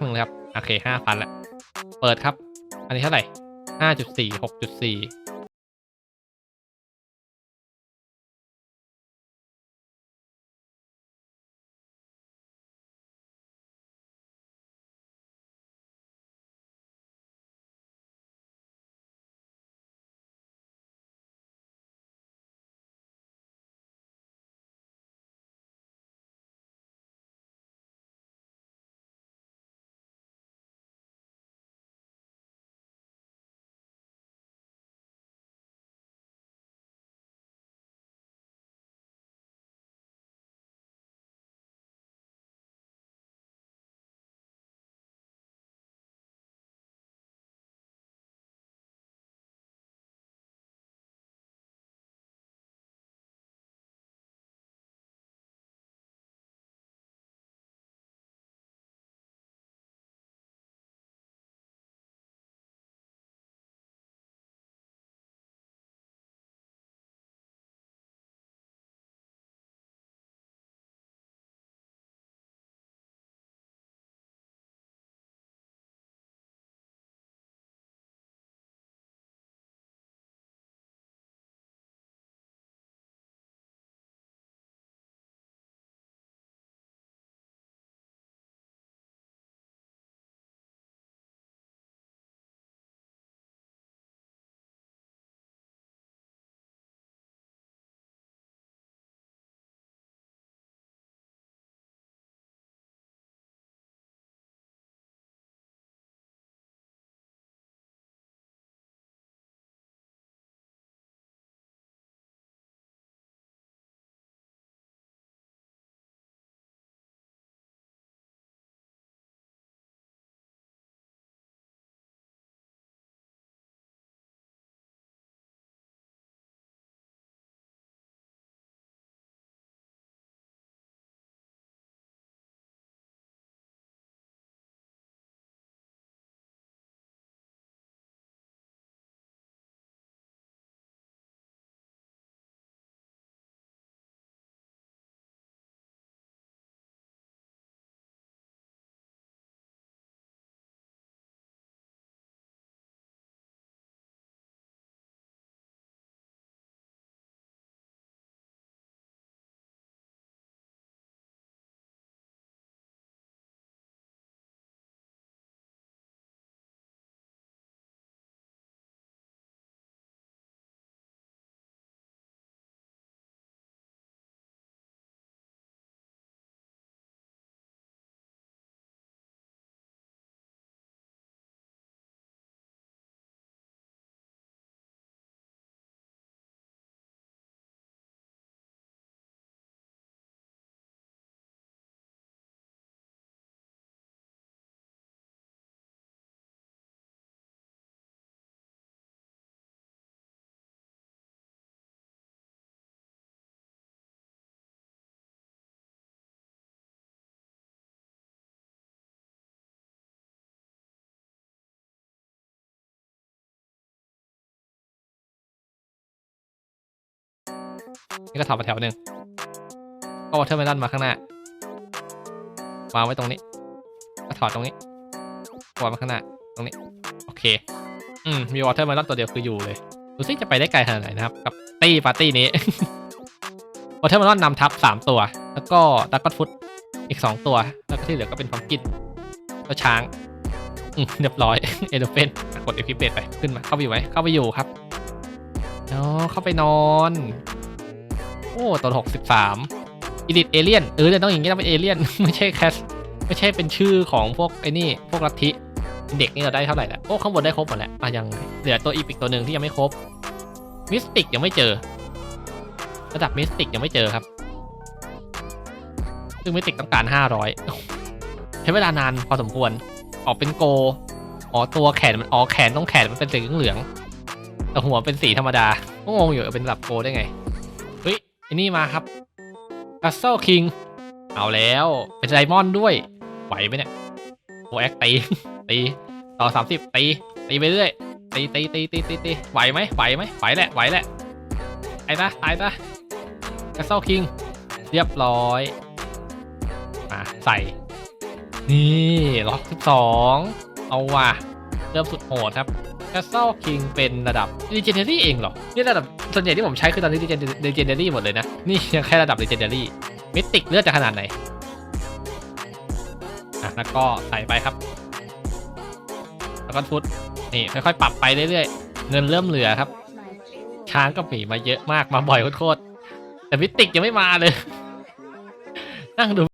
หนึ่งเลยครับ โอเคห้าพันละ เปิดครับ อันนี้เท่าไหร่ห้าจุดสี่หกจุดสี่ นี่ก็ถอดมาแถวหนึ่งก็วอเทอร์เมลอนมาข้างหน้าวางไว้ตรงนี้ก็ถอดตรงนี้วางมาข้างหน้าตรงนี้ โอเค อืม มีวอเทอร์เมลอนตัวเดียวคืออยู่เลย ดูซิจะไปได้ไกลขนาดไหนนะครับ กับตี้ปาร์ตี้นี้วอเทอร์เมลอนนำทัพสามตัว แล้วก็ดักก็ฟุตอีกสองตัว แล้วก็ที่เหลือก็เป็นพัมกินแล้วช้างอืมเรียบร้อย เอโดเฟนกดเอพิเปตไป ขึ้นมา เข้าไปอยู่ไหมเข้าไปอยู่ครับเนาะเข้าไปนอน อ้ตัวหกสิบสามอีดิทเอเลียนเออเนี่ยต้องอย่างงี้ต้องเป็นเอเลียนไม่ใช่แคสไม่ใช่เป็นชื่อของพวกไอ้นี่พวกลัทธิเด็กนี่เราได้เท่าไหร่แล้วโอ้ข้างบนได้ครบหมดแล้วอะยังเหลือตัวอีพิกตัวหนึ่งที่ยังไม่ครบมิสติกยังไม่เจอ ระดับมิสติกยังไม่เจอครับ ซึ่งมิสติกต้องการห้าร้อยใช้เวลานานพอสมควร ออกเป็นโกอ๋อตัวแขนมันอ๋อแขนต้องแขนมันเป็นสีเหลืองแต่หัวเป็นสีธรรมดาก็งงอยู่เป็นระดับโกได้ไง อ้นี่มาครับ Castle King เอาแล้ว เป็นไดมอนด์ด้วย ไหวไหมเนี่ยโอแอคตีตีต่อสามสิบตีตีไปเรื่อยตีตีตีตีตีตีไหวไหมไหวไหมไหวแหละไหวแหละไอ้นะตายนะ Castle King เรียบร้อยอะใส่ นี่ล็อก12เอาว่ะเริ่มสุดโหดครับ Castle King เป็นระดับ Legendary เองเหรอ นี่ระดับ ส่วนใหญ่ที่ผมใช้คือตอนนี้ Legend- Legendary หมดเลยนะ นี่ยังแค่ระดับ Legendary มิติกเลือดจะขนาดไหนอะแล้วก็ใส่ไปครับ แล้วก็ฟุตนี่ค่อยๆปรับไปเรื่อยๆ เงินเริ่มเหลือครับ ช้างกับหมีมาเยอะมากมาบ่อยโคตรแต่มิติกยังไม่มาเลย นั่งดู